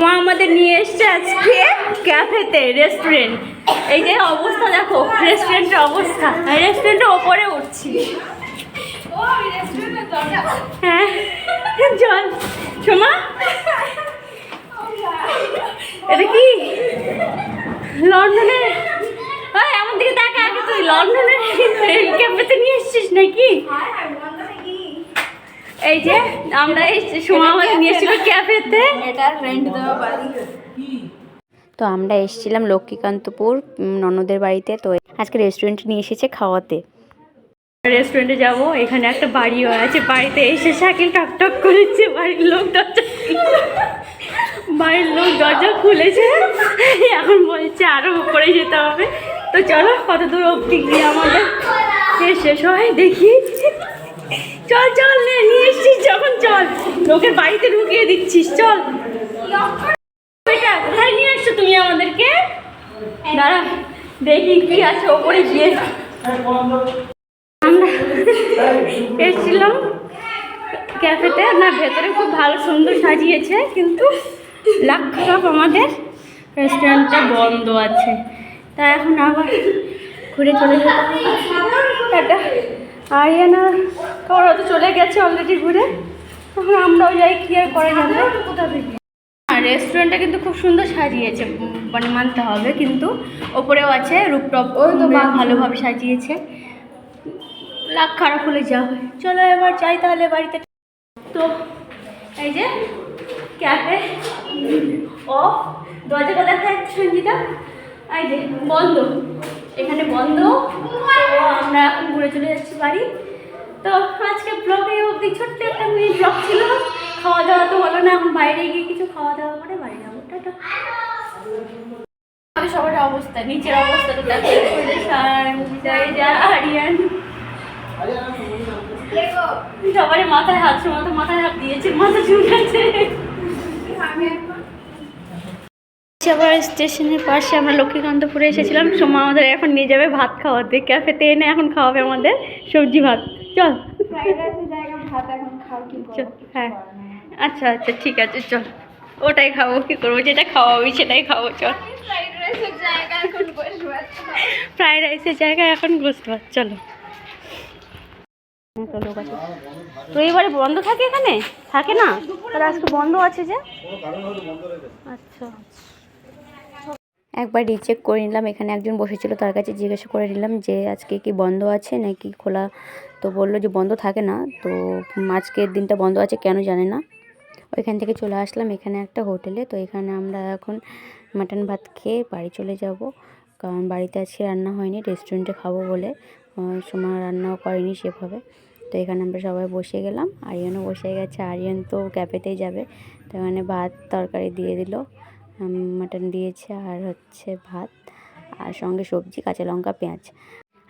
মা আমাদের নিয়ে এসছে আজকে ক্যাফেতে রেস্টুরেন্ট এই যে অবস্থা দেখো রেস্টুরেন্টের অবস্থা। রেস্টুরেন্টের ওপরে উঠছি। হ্যাঁ জল। সোমা? এটা কি? লন্ডনে ওই আমার দিকে তাকা আগে তুই। লন্ডনের ক্যাফেতে নিয়ে এসছিস নাকি? এই যে আমরা এই সোমা আমাদের নিয়ে এসেছিল ক্যাফেতে। এটা রেন্ট দেওয়া বাড়ি। তো আমরা এসেছিলাম লক্ষ্মীকান্তপুর ননদের বাড়িতে। তো আজকে রেস্টুরেন্ট নিয়ে এসেছে খাওয়াতে। রেস্টুরেন্টে যাব এখানে একটা বাড়িও আছে। বাড়িতে এসে সাইকেল টক টক করেছে বাড়ির লোক দরজা বাড়ির লোক দরজা খুলেছে। এখন বলছে আরও উপরে যেতে হবে। তো চলো কত দূর অব্দি গিয়ে আমাদের এ শেষ হয় দেখি। চল চল, নে, নিয়ে এসছিস যখন চল। লোকের বাড়িতে ঢুকিয়ে দিচ্ছিস, চল। কোথায় নিয়ে আসছো তুমি আমাদেরকে। দাঁড়া, দেখি কি আছে ওপরে গিয়ে। আমরা এসেছিলাম ক্যাফেতে। না ভেতরে খুব ভালো সুন্দর সাজিয়েছে, কিন্তু লাখ খারাপ আমাদের রেস্টুরেন্টটা বন্ধ আছে। তাই এখন আবার ঘুরে চলে যেতে টাটা। আরিয়ানা ওরা তো চলে গেছে অলরেডি ঘুরে। তখন আমরাও যাই কি আর করা যাবে? কোথা থেকে? রেস্টুরেন্টটা কিন্তু খুব সুন্দর সাজিয়েছে মানে মানতে হবে কিন্তু। ওপরেও আছে রূপটপ ওই তো বা ভালোভাবে সাজিয়েছে। লাখ খারাপ হলে যা হয়। চলো এবার যাই তাহলে বাড়িতে। তো এই যে ক্যাফে ও দরজাটা দেখা যাচ্ছে সঞ্জিতা? এই যে বন্ধ। এখানে বন্ধ। আমরা এখন ঘুরে চলে যাচ্ছি বাড়ি। তো আজকে ব্লগে অবধি ছোট্ট একটা মিনি ব্লগ ছিল। খাওয়া দাওয়া তো হলো না এখন বাইরে গিয়ে কিছু খাওয়া দাওয়া করে বাড়ি যাব। টাটা। সবার অবস্থা, নিচের অবস্থাটা দেখো। সবারই মাথায় হাত সময় মাথায় হাত দিয়েছে, মাথা চুল চুলকাচ্ছে আবার স্টেশনের পাশে আমরা লক্ষ্মীকান্তপুরে এসেছিলাম। সোমা আমাদের এখন নিয়ে যাবে ভাত খাওয়াতে ক্যাফেতে এনে এখন খাওয়াবে আমাদের সবজি ভাত। চল। ফ্রাইড রাইসের জায়গায় ভাত এখন খাও কি চল হ্যাঁ। আচ্ছা আচ্ছা ঠিক আছে চল। ওটাই খাব কি করব? যেটা খাওয়াবি সেটাই খাব চল। ফ্রাইড রাইসের জায়গায় এখন বসে ভাত ফ্রাইড রাইসের জায়গায় এখন বুঝতে পার চলো তো এবারে বন্ধ থাকে এখানে? থাকে না? তাহলে আজকে বন্ধ আছে যে? আচ্ছা। একবার রিচেক করে নিলাম। এখানে একজন বসেছিল, তার কাছে জিজ্ঞাসা করে নিলাম যে, আজকে কি বন্ধ আছে নাকি খোলা? তো বলল যে, বন্ধ থাকে না। তো আজকের দিনটা বন্ধ আছে কেন জানে না। ওইখান থেকে চলে আসলাম, এখানে একটা হোটেলে। তো এখানে আমরা এখন মাটন ভাত খেয়ে বাড়ি চলে যাব। কারণ বাড়িতে আজকে রান্না হয়নি রেস্টুরেন্টে খাব বলে। সময় রান্নাও করেনি সেভাবে। তো এখানে আমরা সবাই বসে গেলাম। আরিয়ানও বসে গেছে। আরিয়ান তো ক্যাফেতেই যাবে। তো এখানে ভাত তরকারি দিয়ে দিল। মাটন দিয়েছে আর হচ্ছে ভাত আর সঙ্গে সবজি, কাঁচা লঙ্কা, পেঁয়াজ।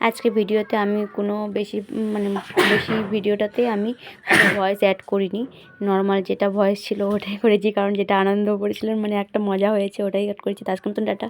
আজকে ভিডিওতে আমি কোনো বেশি মানে বেশি ভিডিওটাতে আমি ভয়েস অ্যাড করিনি। নর্মাল যেটা ভয়েস ছিল ওটাই করেছি, কারণ যেটা আনন্দ করেছিলেন মানে একটা মজা হয়েছে, ওটাই অ্যাড করেছি। তার ডাটা